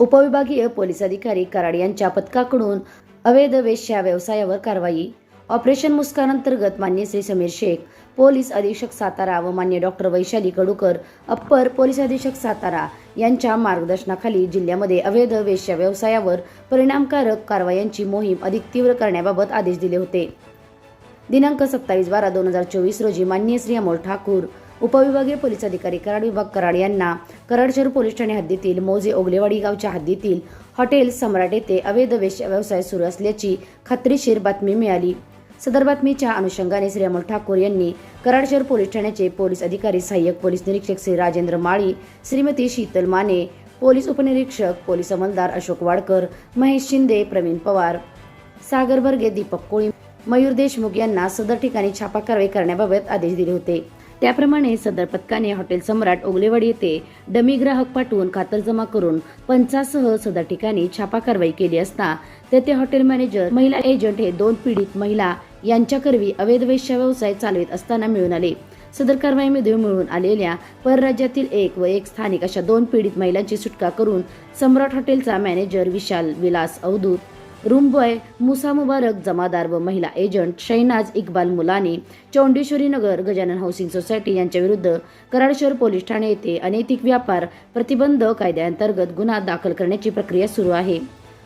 उपविभागीय पोलीस अधिकारी कराड यांच्या पथकाकडून अवैध वेश्या व्यवसायावर कारवाई. ऑपरेशन मुस्कान अंतर्गत मान्य श्री समीर शेख पोलीस अधीक्षक सातारा व मान्य doctor Vaishali Kadukar upper police अधीक्षक सातारा यांच्या मार्गदर्शनाखाली जिल्ह्यामध्ये अवैध वेश्या व्यवसायावर परिणामकारक कारवायांची मोहीम अधिक तीव्र करण्याबाबत आदेश दिले होते. दिनांक सत्तावीस बारा दोन हजार चोवीस रोजी माननीय श्री अमोल ठाकूर उपविभागीय पोलीस अधिकारी कराड विभाग कराड यांना कराड शहर पोलीस ठाणे हद्दीतील मोजे ओगलेवाडी गावच्या हद्दीतील हॉटेल सम्राट येथे अवैध वेश व्यवसाय सुरू असल्याची खात्रीशीर बातमी मिळाली. सदर बातमीच्या अनुषंगाने श्री अमोल ठाकूर यांनी कराड शहर पोलीस ठाण्याचे पोलीस अधिकारी सहाय्यक पोलीस निरीक्षक श्री राजेंद्र माळी श्रीमती शीतल माने पोलीस उपनिरीक्षक पोलीस अंमलदार अशोक वाडकर महेश शिंदे प्रवीण पवार सागर बर्गे दीपक कोळी मयूर देशमुख यांना सदर ठिकाणी छापा कारवाई करण्याबाबत आदेश दिले होते. त्याप्रमाणे सदर पथकाने हॉटेल सम्राट ओगलेवाडी येथे डमी ग्राहक पाठवून खातरजमा करून पंचासह सदर ठिकाणी छापा कारवाई केली असता तेथे हॉटेल मॅनेजर महिला एजंट हे दोन पीडित महिला यांच्याकरवी अवैध वेश्या व्यवसाय चालवित असताना मिळून आले. सदर कारवाईमध्ये मिळून आलेल्या परराज्यातील एक व एक स्थानिक अशा दोन पीडित महिलांची सुटका करून सम्राट हॉटेलचा manager Vishal Vilas Avadhut room boy Musa Mubarak Jamadar व महिला एजंट शैनाज इक्बाल मुलाने चौंडेश्वरी नगर गजानन हाऊसिंग सोसायटी यांच्या विरुद्ध कराड शहर पोलीस ठाणे येथे अनैतिक व्यापार प्रतिबंध कायद्याअंतर्गत गुन्हा दाखल करण्याची प्रक्रिया सुरू आहे.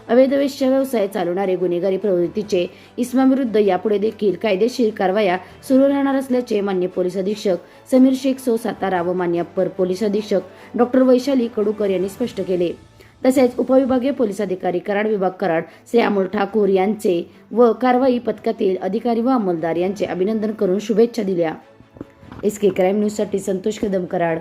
अवैध वेश्या व्यवसाय चालवणारे गुन्हेगारी प्रवृत्तीचे इस्माविरुद्ध यापुढे देखील कायदेशीर कारवाया सुरू राहणार असल्याचे मान्य पोलीस अधीक्षक समीर शेख सो सातारा व मान्य अप्पर पोलीस अधीक्षक डॉक्टर वैशाली कडूकर यांनी स्पष्ट केले. तसेच उपविभागीय पोलीस अधिकारी कराड विभाग कराड श्री अमोल ठाकूर यांचे व कारवाई पथकातील अधिकारी व अंमलदार यांचे अभिनंदन करून शुभेच्छा दिल्या. एस के क्राईम न्यूजसाठी संतोष कदम कराड.